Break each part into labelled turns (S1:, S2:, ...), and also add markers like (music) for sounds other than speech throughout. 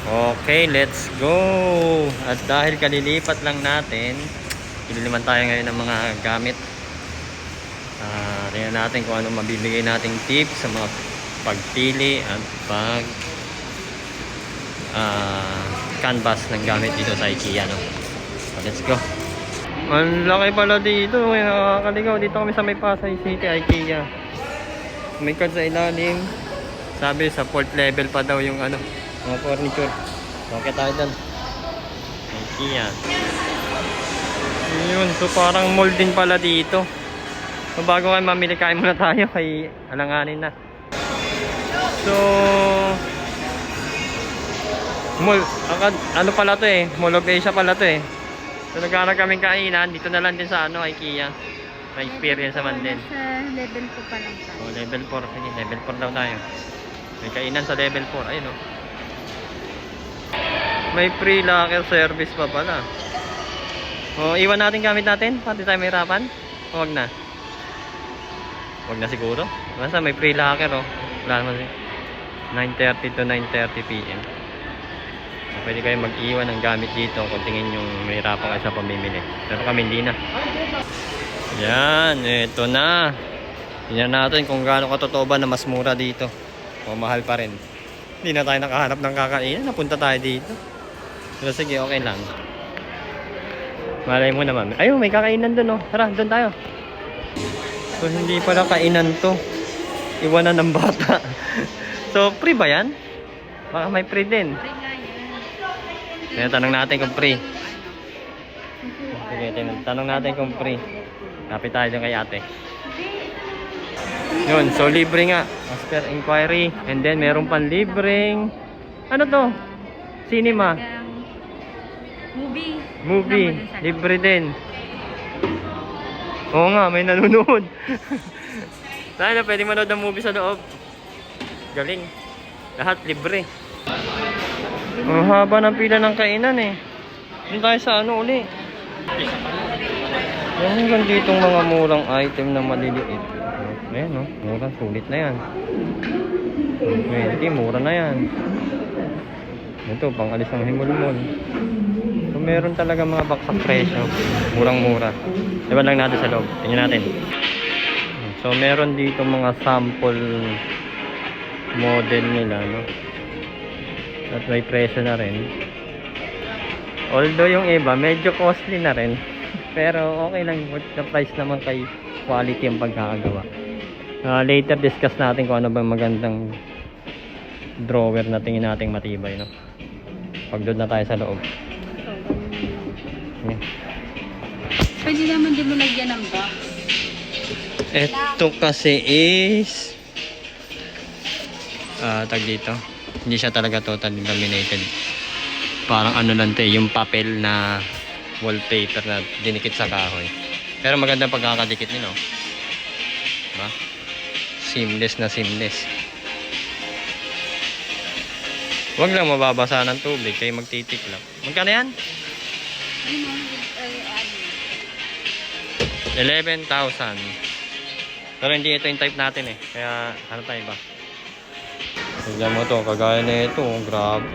S1: Okay, let's go! At dahil kalilipat lang natin, ililiman tayo ngayon ng mga gamit. Ah, tingnan natin kung ano mabibigay nating tips sa mga pagpili at pag ah, canvas ng gamit dito sa IKEA. No? So, let's go! Ang laki pala dito, eh, nakakaligaw. Dito kami sa may Pasay City, IKEA. May card sa ilalim. Sabi sa fourth level pa daw yung ano, mga furniture. Okay tayo dun. IKEA. Yun, so parang mall din pala dito. So bago kayo mamili, kain muna tayo kay alanganin na. So, mall, akad- ano pala to eh, Mall of Asia pala to eh. So nagkaroon kaming kainan, dito na lang din sa ano, IKEA. May experience naman din.
S2: Sa level ko pa lang tayo.
S1: Oh, level 4. Sige, level 4 daw tayo. May kainan sa level 4. Ayun oh. May free locker service pa pala. Oh, iwan natin gamit natin. Pati tayo mahirapan. O, wag na. Wag na siguro. Basta may free locker oh. Wala naman si 9.30 to 9.30 p.m. So, pwede kayo mag-iwan ng gamit dito kung tingin yung mahirapan kayo sa pamimili. Pero kami hindi na. Yan, eto na. Tingnan natin kung gaano katotoo ba na mas mura dito. O mahal pa rin. Hindi na tayo nakahanap ng kakainan. Napunta tayo dito. Pero sige, okay lang. Malay mo naman. Ayun, may kakainan dun oh. Tara, dun tayo. So, hindi pala kainan to. Iwanan ng bata. (laughs) so, free ba yan? Baka may free din. Kaya tanong natin kung free. Sige, tanong natin kung free. Kapit tayo dyan kay ate. Yun, so libre nga. As per inquiry. And then meron pang libreng... Ano to? Cinema.
S2: Movie.
S1: Movie. Libre din. Oo nga, may nanonood. (laughs) Tayo na pwede manood ng movie sa loob. Galing. Lahat libre. Ang haba ng pila ng kainan eh. Doon tayo sa ano uli. Yan hanggang ditong mga murang item na maliliit. Ayan no, mura, sulit na yan. 20, mura na yan. Ito, pang alis ng himulmol. So, meron talaga mga baksak presyo. Murang-mura. Diba lang natin sa loob. Tingnan natin. So, meron dito mga sample model nila, no? At may presyo na rin. Although yung iba, medyo costly na rin. (laughs) Pero okay lang, worth the price naman kay quality ang pagkakagawa. Ah, later discuss natin kung ano bang magandang drawer na tingin nating matibay, no? Pag doon na tayo sa loob. Yan.
S2: Pwede naman din mo lagyan ng box.
S1: Ito kasi is ah tag dito. Hindi siya talaga totally laminated. Parang ano lang 'to, eh, yung papel na wallpaper na dinikit sa kahoy. Pero maganda pagkakadikit nito. Diba? Seamless na seamless. Huwag lang mababasa ng tubig, kayo magtitiklap. Magkano yan?
S2: Ano mo? Ay, ano?
S1: 11,000. Pero hindi ito yung type natin eh. Kaya ano tayo ba? Tignan mo to, kagaya na ito. oh, Grabe.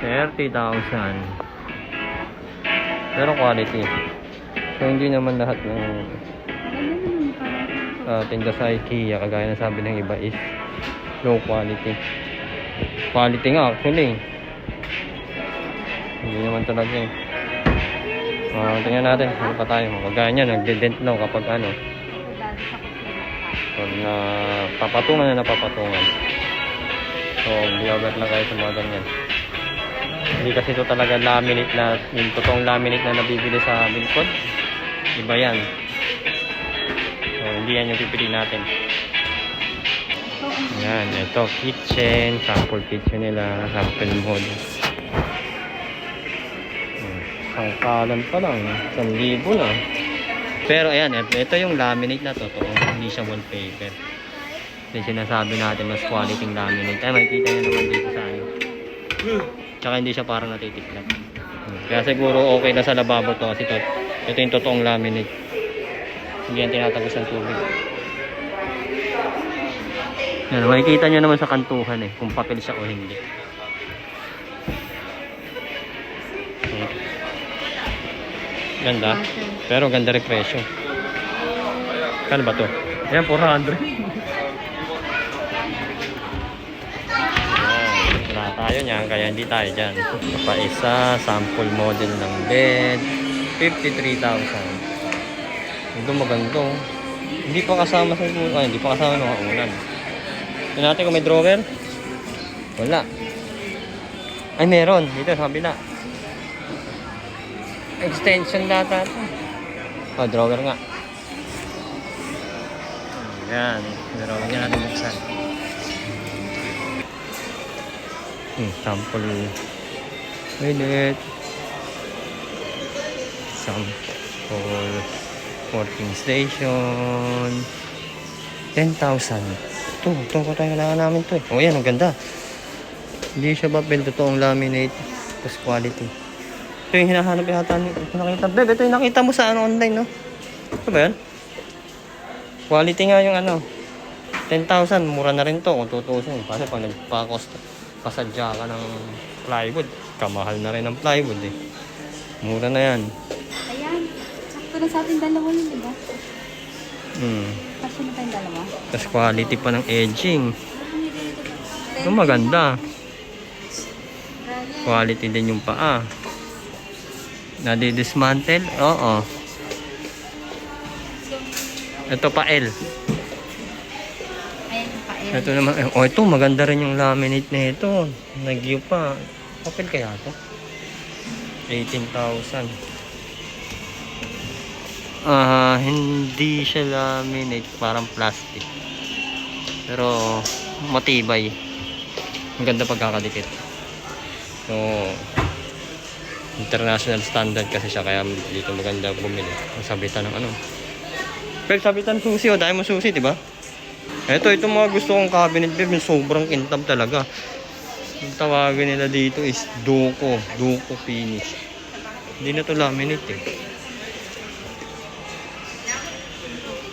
S1: 30,000. Pero quality. So hindi naman lahat ng uh, tinda sa IKEA, kagaya na sabi ng iba is low quality. Quality nga actually. Hindi naman talaga eh. Ah, tingnan natin, ano pa tayo. Kagaya nagde-dent lang kapag ano. Pag na papatungan na napapatungan. So, biyagat lang kayo sa mga ganyan. Hindi kasi ito talaga laminate na, yung totoong laminate na nabibili sa Bilcon. Iba yan. So, hindi yan yung pipili natin. Yan, ito, kitchen, sample kitchen nila, sample mode. Sangkalan pa lang, 1,000 na. Pero ayan, ito, yung laminate na totoo, hindi siya wallpaper. Yung sinasabi natin, mas quality yung laminate. Ay, makikita nyo naman dito sa ano. Tsaka hindi siya parang natitiklat. Hmm, Kaya siguro okay na sa lababo to kasi to, ito yung totoong laminate. Hindi yan tinatagos ng tubig. Yan, makikita nyo naman sa kantuhan eh, kung papel siya o hindi. Ganda. Pero ganda rin presyo. Kano ba to? Ayan, 400. Ayan, wala tayo niyan, kaya hindi tayo dyan. Pa isa, sample model ng bed. 53,000. Ito maganda. Hindi pa kasama sa ay, hindi pa kasama ng unan. Tignan natin kung may drawer. Wala. Ay, meron. Dito, sa kabila. Extension data ito. Oh, drawer nga. Yan. Drawer nga natin buksan. Hmm, sample. Toilet. Sample. Working station. 10,000. Ito, ito ko tayo kailangan namin to eh. Oh, yan, ang ganda. Hindi siya papel, totoong laminate. Tapos quality. Ito yung hinahanap yata ni ito nakita. Beb, ito yung nakita mo sa ano online, no? Ito ba yan? Quality nga yung ano. 10,000, mura na rin to kung tutusin. Kasi pag nagpa-cost, pasadya ka ng plywood, kamahal na rin ng plywood eh. Mura na yan.
S2: Ayan. Sakto na sa ating dalawa yun, di ba?
S1: Hmm.
S2: Kasi na tayong dalawa.
S1: Tapos quality pa ng edging. Ito maganda. Quality din yung paa. Nadi-dismantle? Oo. Ito pa L.
S2: Ayan, pael.
S1: Ito naman. eh, Oh, ito maganda rin yung laminate na ito. Nagyo pa. Papel kaya to? 18,000. Ah, hindi siya laminate, parang plastic. Pero matibay. Ang ganda pagkakadikit. So, international standard kasi siya kaya dito maganda bumili. Ang sabitan ng ano. Pero sabitan susi, oh, dahil mo susi, di ba? Ito, mga gusto kong cabinet yung sobrang kintab talaga. Yung tawagin nila dito is Duko, Duko finish. Hindi na to laminate eh.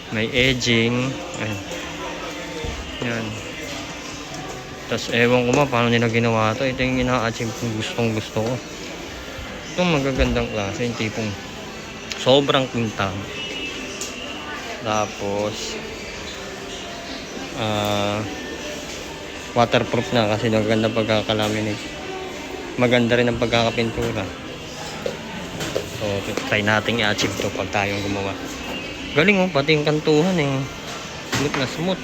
S1: May edging. Ayan. Yan. Tapos ewan ko ba paano nila ginawa to. Ito yung ina-achieve kong gustong gusto ko. Itong magagandang klase, yung tipong sobrang quintang. Tapos, ah waterproof na kasi maganda pagkakalaminate. Maganda rin ang pagkakapintura. So, try natin i-achieve to pag tayong gumawa. Galing oh, pati yung kantuhan eh. Smooth na smooth.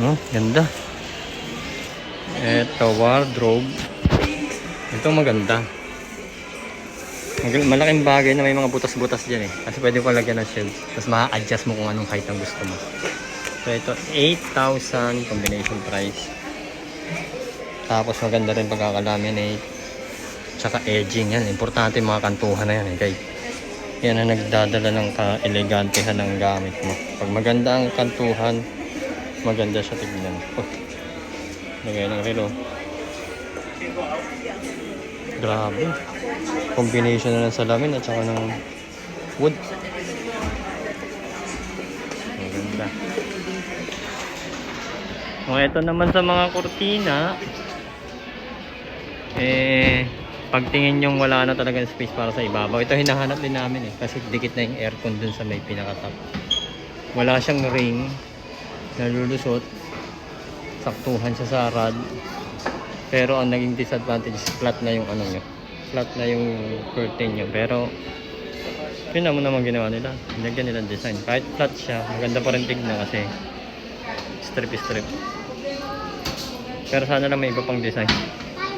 S1: Oh, ganda. Ito, wardrobe. Ito maganda. Mag- Malaking bagay na may mga butas-butas dyan eh. Kasi pwede ko lagyan ng shelf. Tapos ma-adjust mo kung anong height ang gusto mo. So ito, 8,000 combination price. Tapos maganda rin pagkakalaminate. Tsaka edging yan. Importante yung mga kantuhan na yan eh, guys. Yan ang nagdadala ng ka-elegantehan ng gamit mo. Pag maganda ang kantuhan, maganda siya tignan. Oh, lagay ng relo. Grabe. Combination na ng salamin at saka ng wood. Maganda. Kung ito naman sa mga kurtina, eh, pagtingin yung wala na talagang space para sa ibabaw. Ito hinahanap din namin eh, kasi dikit na yung aircon dun sa may pinaka-top. Wala siyang ring, nalulusot, saktuhan siya sa rod. Pero ang naging disadvantage, flat na yung ano nyo. Flat na yung curtain nyo. Pero, yun naman naman ginawa nila. Nilagyan nila design. Kahit flat siya, maganda pa rin tignan kasi strip-strip. Pero sana lang may iba pang design.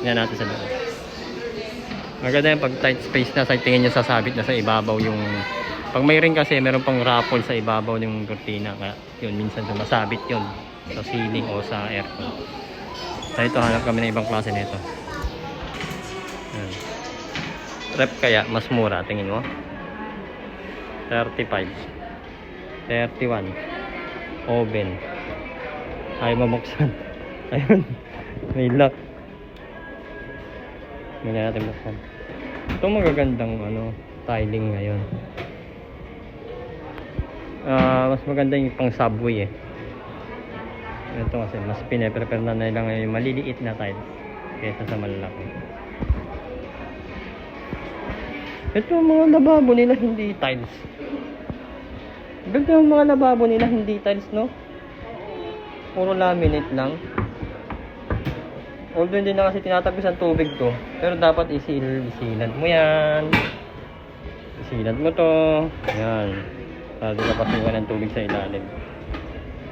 S1: Yan natin sa loob. Maganda yung pag tight space na sa tingin nyo sasabit na sa ibabaw yung pag may ring kasi meron pang raffle sa ibabaw ng kurtina kaya yun minsan sumasabit yun sa ceiling o sa aircon. So ito hanap kami ng ibang klase nito. Yan. Rep kaya mas mura tingin mo. 35. 31. Oven. Ayaw mabuksan. (laughs) Ayun. May lock. Hindi natin buksan. Ito magagandang ano, tiling ngayon. Ah, mas maganda yung pang subway eh. Ito kasi mas pine-prepare na nila ngayon yung maliliit na tiles. kesa sa malalaki. Ito mga lababo nila hindi tiles. Ganda yung mga lababo nila hindi tiles, no? Puro laminate lang. Although hindi na kasi tinatagos ang tubig to. Pero dapat isil isilad mo yan. Isilad mo to. Yan. Para di ka pasukan ng tubig sa ilalim.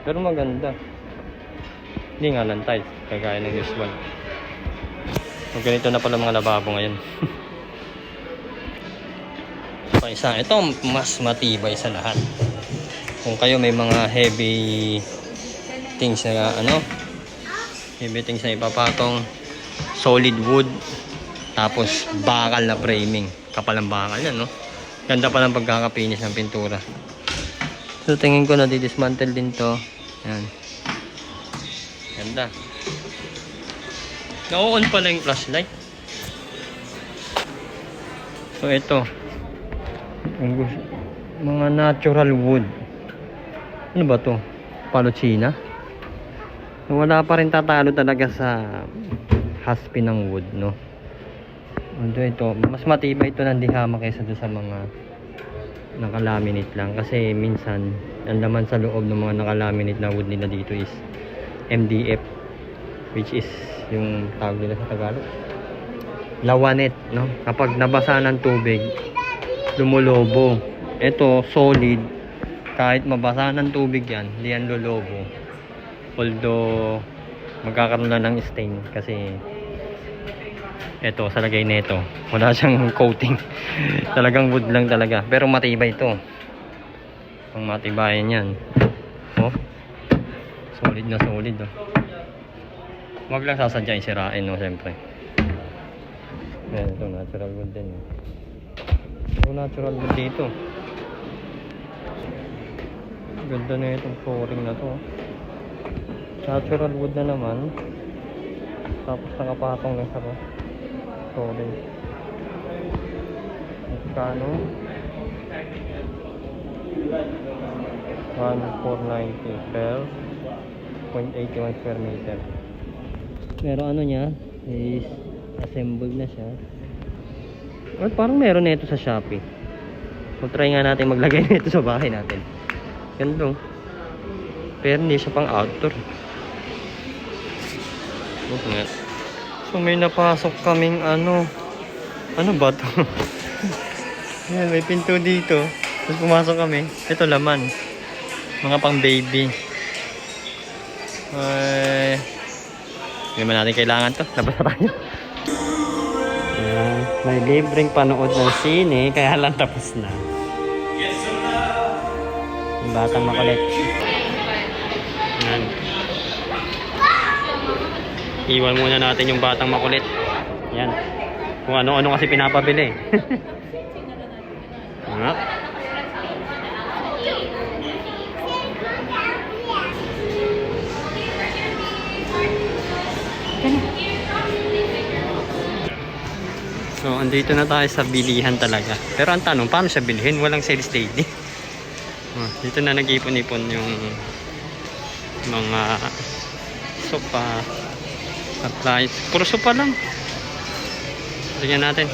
S1: Pero maganda. Hindi nga tiles. Kagaya ng usual. So, ganito na pala mga lababo ngayon. (laughs) pa isa. Ito mas matibay sa lahat. Kung kayo may mga heavy things na ano, heavy things na ipapatong, solid wood, tapos bakal na framing. Kapal ang bakal yan, no? Ganda pa ng pagkakapinis ng pintura. So tingin ko na didismantle din to. Yan. Ganda. Na-on pala yung flashlight. So ito. Mga natural wood. Ano ba to? Palochina? Wala pa rin tatalo talaga sa haspi ng wood, no? Although ito, mas matibay ito ng dihama kaysa doon sa mga nakalaminate lang. Kasi minsan, ang laman sa loob ng mga nakalaminate na wood nila dito is MDF. Which is yung tawag nila sa Tagalog. Lawanet, no? Kapag nabasa ng tubig, lumulobo. Ito, solid. Kahit mabasa ng tubig yan, hindi yan lolobo. Although, magkakaroon lang ng stain kasi ito, sa lagay nito, wala siyang (laughs) coating. Talagang wood lang talaga. Pero matibay ito. Ang matibayan yan. Solid na solid, oh. Huwag lang sasadyain sirain, no, siyempre. Ayan, ito, natural wood din. oh. Ito, natural wood dito. Ganda na itong flooring na to. oh. Natural wood na naman. Tapos nakapatong lang sa flooring. Magkano? 1,490 per 0.81 square meter. Pero ano niya is assembled na siya. Well, parang meron na ito sa Shopee. Mag-try nga natin maglagay (laughs) nito sa bahay natin. Ganda. oh. Pero hindi siya pang outdoor. Oh, nga. So may napasok kaming ano. Ano ba to? (laughs) Ayan, may pinto dito. Tapos pumasok kami. Ito laman. Mga pang baby. Ay. Hindi man natin kailangan to. Labas na tayo. Ayan, may libreng panood ng sine, kaya lang tapos na. Yung batang makulit. Ayan. Iwan muna natin yung batang makulit. Yan. Kung ano-ano kasi pinapabili. (laughs) andito na tayo sa bilihan talaga. Pero ang tanong, paano siya bilhin? Walang sales lady. Oh, (laughs) dito na nag-ipon-ipon yung mga sopa, appliance. Puro sopa lang. Tingnan natin.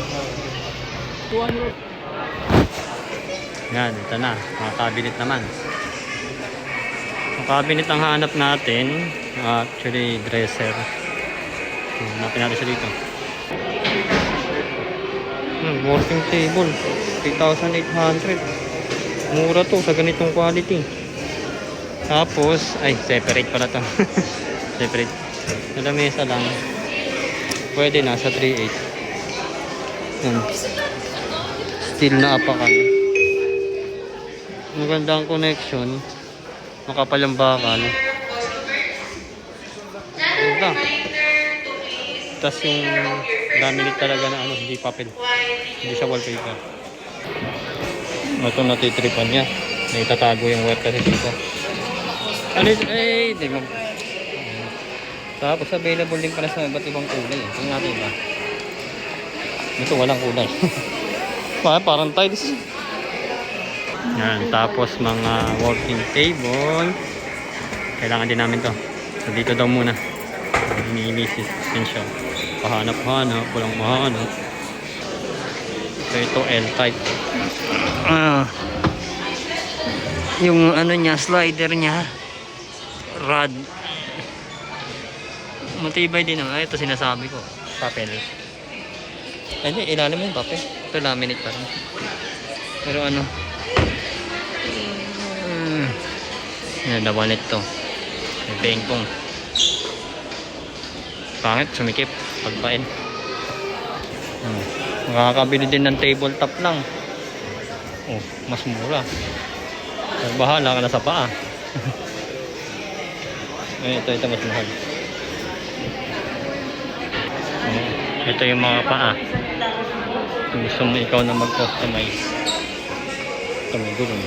S1: Yan, ito na. Mga cabinet naman. Ang cabinet ang hanap natin. Actually, dresser. Hmm, Hanapin natin siya dito. Hmm, working table. 3,800. Mura to sa ganitong quality. Tapos, ay, separate pala to. (laughs) separate. Sa lamesa lang. Pwede na sa 3.8. Yan. Steel na apakan. Ang connection. Makapal ang bakal. Ganda. Tapos yung laminate talaga na ano, hindi papel. Hindi siya wallpaper. Ito natitripan niya. May tatago yung wire kasi dito. Ano yun? Eh, di mo. Tapos available din pala sa iba't ibang kulay. Tingnan natin ba? Ito walang kulay. (laughs) Pa, parang tiles. Yan, tapos mga working table. Kailangan din namin to. So dito daw muna. Ni Mrs. Extension. Pahanap-hanap, walang mahanap. Ito L-type. Ah. Yung ano niya, slider niya. Rod. Matibay din naman. Ito sinasabi ko. Papel. Hindi, ilalim yung papel. Ito laminate pa rin. Pero ano. Mm. Yan, lawan ito. Yung bengkong. Pangit, sumikip. Pagpain. Hmm. Makakabili din ng tabletop lang. Oh, mas mura. Bahala ka na sa paa. (laughs) Ay, ito, ito mas mahal. Oh, ito yung mga paa. Kung gusto mo ikaw na mag-customize. Ito may gulong.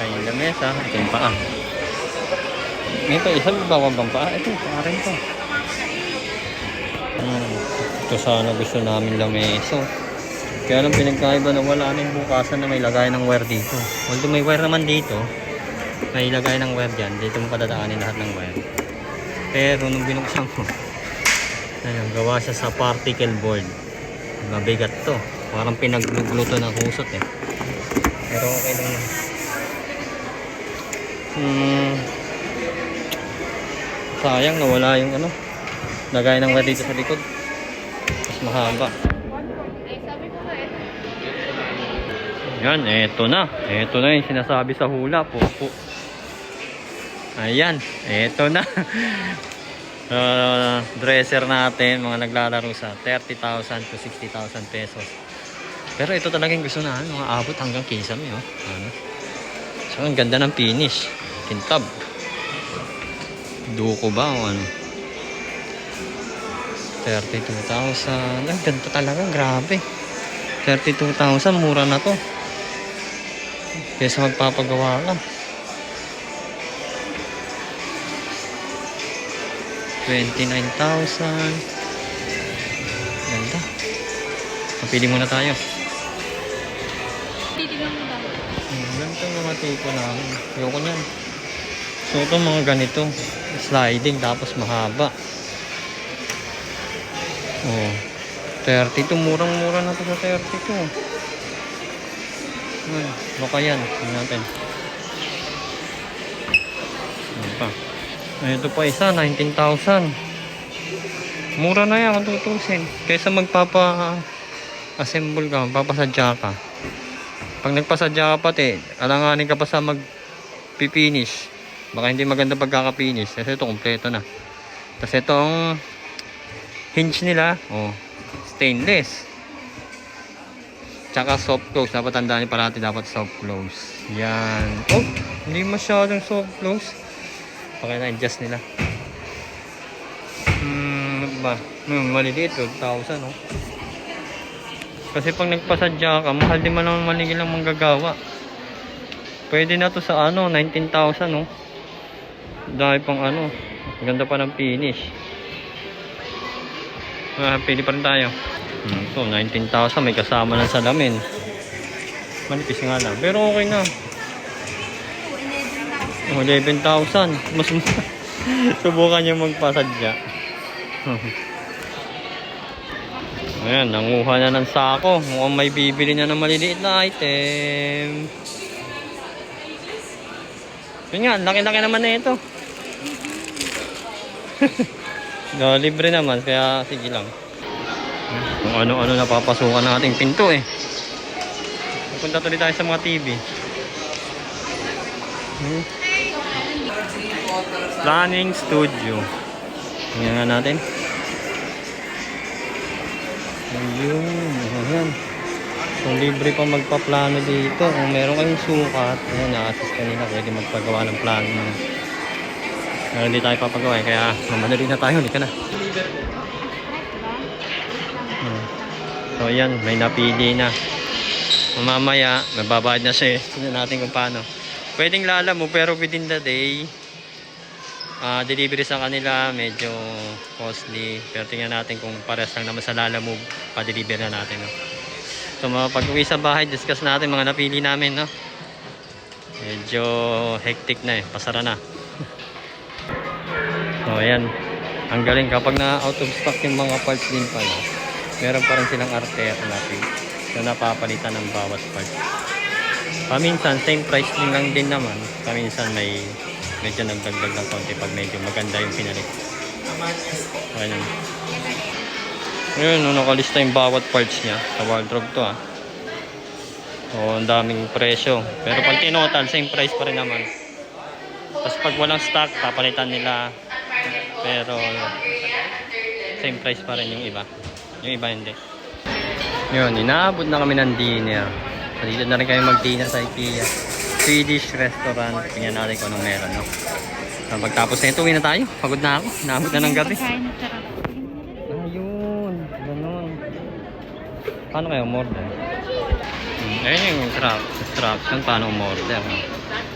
S1: Ay, yung lamesa. Ito yung paa. Ito, isa bawang bang paa. Ito, paa rin to. Hmm. Ito sana gusto namin lameso. Kaya lang pinagkaiba na wala na yung bukasan na may lagay ng wire dito. Although may wire naman dito, may lagay ng wire dyan. Dito mo padadaanin lahat ng wire. Pero nung binuksan ko, (laughs) ayun, gawa siya sa particle board. Mabigat to. Parang pinaglugluto ng husot eh. Pero okay lang. Hmm. Sayang nawala yung ano. Lagay ng wire dito sa likod. Mahaba. Yan, eto na. Eto na yung sinasabi sa hula. Pupo. Ayan, eto na. Uh, (laughs) dresser natin, mga naglalaro sa 30,000 to 60,000 pesos. Pero ito talagang gusto na, mga abot hanggang kisame, oh. Ano? So, ang ganda ng finish. Kintab. Duko ba o ano? 32,000. Ang ganda talaga, grabe. 32,000, mura na to. Kesa magpapagawa ka. 29,000. Ganda. Kapili muna tayo. Hmm, ganito mga tipo namin. Ayoko niyan. So ito mga ganito. Sliding tapos mahaba. Oh. 32. Murang-mura na to sa 32. Ay, baka yan. Tingnan natin. Ano pa? Ay, ito pa isa. 19,000. Mura na yan kung tutusin. Kaysa magpapa assemble ka, magpapasadya ka. Pag nagpasadya ka pati, alanganin ka pa sa mag-finish. Baka hindi maganda pagkaka-finish. Kasi ito, kompleto na. Tapos itong hinge nila, oh, stainless. Tsaka soft close. Dapat tandaan niyo parati dapat soft close. Yan. Oh, hindi masyadong soft close. Okay na, adjust nila. Hmm, ano ba? Hmm, maliliit, 12,000, oh. Kasi pag nagpasadya ka, mahal din man naman manigil ang manggagawa. Pwede na to sa ano, 19,000 no. Dahil pang ano, ganda pa ng finish. Ah, pili pa rin tayo. Hmm, ito, 19,000 may kasama ng salamin. Manipis nga lang. Pero okay na. Oh, 11,000. Mas (laughs) subukan niyo magpasadya. Ayan, nanguha na ng sako. Mukhang may bibili na ng maliliit na item. Yun nga, laki-laki naman na ito. (laughs) no, libre naman, kaya sige lang. Kung ano-ano napapasukan nating pinto eh. Pupunta tuloy tayo sa mga TV. Hmm. Planning Studio. Tingnan nga natin. Ayun, ayan. Kung libre pa magpaplano dito, kung meron kayong sukat, ayan, na-assist kanina, pwede magpagawa ng plano. Pero hindi tayo papagawa, eh, kaya mamadali na tayo, hindi ka na. Hmm. So ayan, may napili na. Mamaya, mababayad na siya eh. Tignan natin kung paano. Pwedeng lala mo, pero within the day, ah delivery sa kanila medyo costly pero tingnan natin kung pares lang naman sa Lala Move pa-deliver na natin no? so mga pag-uwi sa bahay discuss natin mga napili namin no? medyo hectic na eh pasara na so ayan Ang galing kapag na out of stock yung mga parts din pala. Meron pa rin silang artero na napapalitan ng bawat part. Paminsan, same price din lang din naman. Paminsan may medyo nagdagdag ng konti pag medyo maganda yung pinalit. Ayun. Ayun, no, nakalista yung bawat parts niya. Sa wardrobe to ah. Oo, ang daming presyo. Pero pag tinotal, same price pa rin naman. Tapos pag walang stock, papalitan nila. Pero same price pa rin yung iba. Yung iba hindi. Yun, inaabot na kami ng dinner. So, dito na rin kami mag-dinner sa IKEA. Swedish restaurant. Tingnan natin kung anong meron, no? So, pagtapos na ito, uwi na tayo. Pagod na ako. Inaabot na ng gabi.
S2: Na.
S1: Ayun, ganun. Paano kayo umorder? Hmm, ayun yung instruct- instruction paano umorder. no?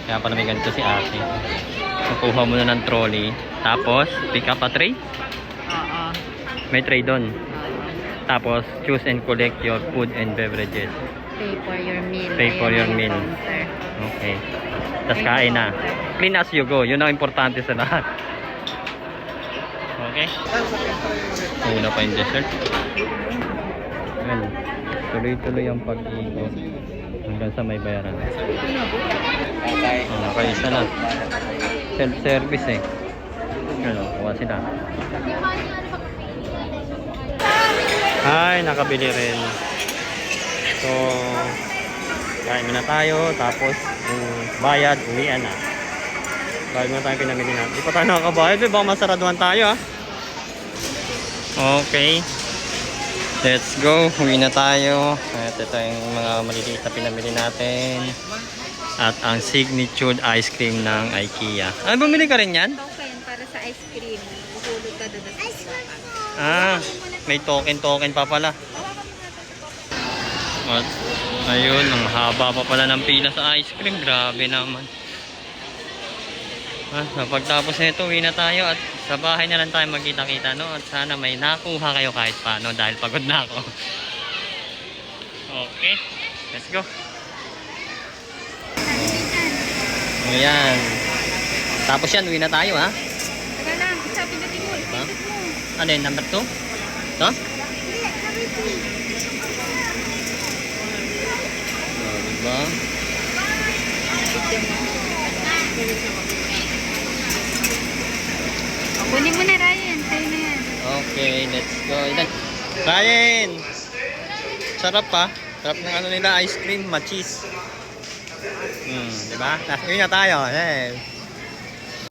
S1: Kaya pala may ganito si ate. Kukuha mo na ng trolley. Tapos, pick up a tray.
S2: Oo.
S1: May tray doon. Tapos, choose and collect your food and beverages.
S2: Pay for your meal.
S1: Pay for your meal. Okay. Tapos kain na. Clean as you go. Yun ang importante sa lahat. Okay. Una pa yung dessert. Ayan. Tuloy-tuloy ang pag-ikot. Hanggang sa may bayaran. Oh, nakaisa na. Self-service eh. Ano, kuha sila. Ay, nakabili rin. So, kain muna tayo. Tapos, yung bayad, uwian na. Bayad muna tayo pinamili natin. Di pa tayo nakakabayad. Eh, baka masaraduhan tayo ah. Okay. Let's go. Uwi na tayo. At ito yung mga maliliit na pinamili natin. At ang signature ice cream ng IKEA. Ah, bumili ka rin yan? Ah, may token-token pa pala. At ayun, ang haba pa pala ng pila sa ice cream. Grabe naman. Ah, pagtapos nito, uwi na tayo at sa bahay na lang tayo magkita-kita, no? At sana may nakuha kayo kahit paano dahil pagod na ako. Okay, let's go. Ayan. Tapos yan, uwi na tayo, ha?
S2: Teka lang, sabi na din mo.
S1: Ha? Ano yun, number 2? Ito? Oh, diba?
S2: Kunin mo na, Ryan. Sa'yo na yan.
S1: Okay, let's go. Ilan? Ryan! Sarap pa. Sarap ng ano nila, ice cream, machis. Hmm, di ba? Uwi na tayo. Eh.